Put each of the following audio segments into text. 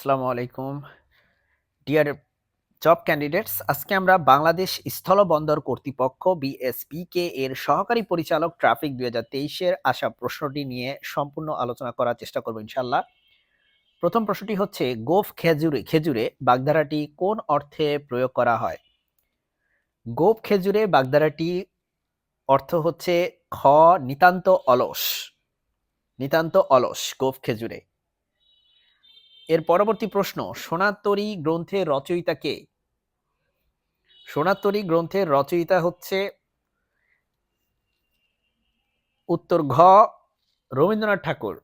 আসসালামু আলাইকুম। Deer job candidates আজকে আমরা বাংলাদেশ স্থলবন্দর কর্তৃপক্ষ বিএসপিকে এর সহকারী পরিচালক ট্রাফিক দুই হাজার তেইশের আসা প্রশ্নটি নিয়ে সম্পূর্ণ আলোচনা করার চেষ্টা করব ইনশাল্লাহ প্রথম প্রশ্নটি হচ্ছে, গোফ খেজুরে খেজুরে বাগধারাটি কোন অর্থে প্রয়োগ করা হয়? গোপ খেজুরে বাগধারাটি অর্থ হচ্ছে, খ, নিতান্ত অলস। নিতান্ত অলস গোফ খেজুরে। এর পরবর্তী প্রশ্ন, সোনাতরী গ্রন্থের রচয়িতা কে? সোনাতরী গ্রন্থের রচয়িতা হচ্ছে উত্তর ঘ, রবীন্দ্রনাথ ঠাকুর।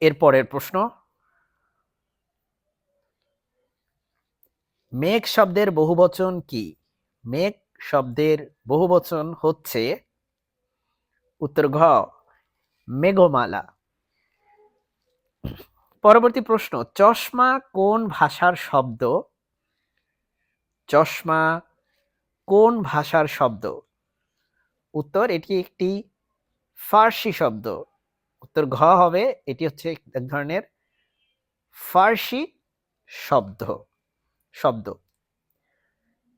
এর পরের প্রশ্ন, মেঘ শব্দের বহুবচন কি? মেঘ শব্দের বহুবচন হচ্ছে উত্তর ঘ মেঘমালা। পরবর্তী প্রশ্ন, চশমা কোন ভাষার শব্দ? চশমা কোন ভাষার শব্দ? উত্তর, এটি একটি ফার্সি শব্দ। উত্তর ঘ হবে, এটি হচ্ছে এক ধরনের ফার্সি শব্দ শব্দ।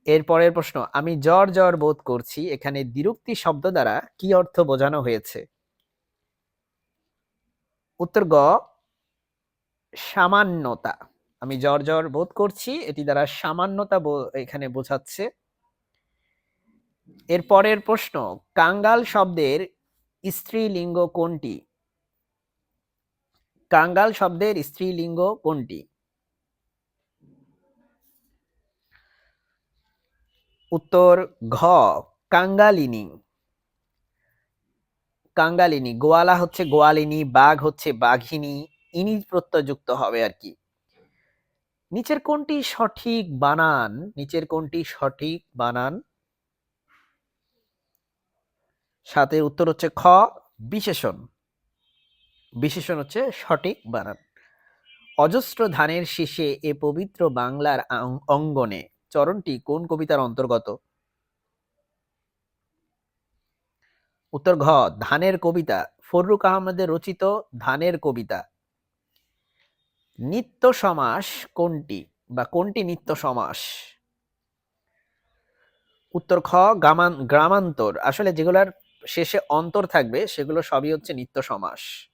এর পরের প্রশ্ন, আমি জ্বর জ্বর বোধ করছি, এখানে দ্বিরুক্তি শব্দ দ্বারা কি অর্থ বোঝানো হয়েছে? উত্তর গ, সামান্যতা। আমি জ্বর জ্বর বোধ করছি, এটি দ্বারা সামান্যতা এখানে বোঝাচ্ছে। এর পরের প্রশ্ন, কাঙ্গাল শব্দের স্ত্রীলিঙ্গ কোনটি? কাঙ্গাল শব্দের স্ত্রীলিঙ্গ কোনটি? উত্তর ঘ, কাঙ্গালিনী। কাঙ্গালিনী, গোয়ালা হচ্ছে গোয়ালিনী, বাঘ হচ্ছে বাঘিনী, ইনি প্রত্যয়যুক্ত হবে আর কি। নিচের কোনটি সঠিক বানান? নিচের কোনটি সঠিক বানান? সাথে উত্তর হচ্ছে খ, বিশেষণ। বিশেষণ হচ্ছে সঠিক বানান। অজস্র ধানের শীষে এ পবিত্র বাংলার অঙ্গনে চরণটি কোন কবিতার অন্তর্গত? উত্তর ঘ, ধানের কবিতা। ফররুক আহমদের রচিত ধানের কবিতা। নিত্য সমাস কোনটি বা কোনটি নিত্য সমাস? উত্তর খ, গ্রামান, গ্রামান্তর। আসলে যেগুলার শেষে অন্তর থাকবে, সেগুলো সবই হচ্ছে নিত্য সমাস।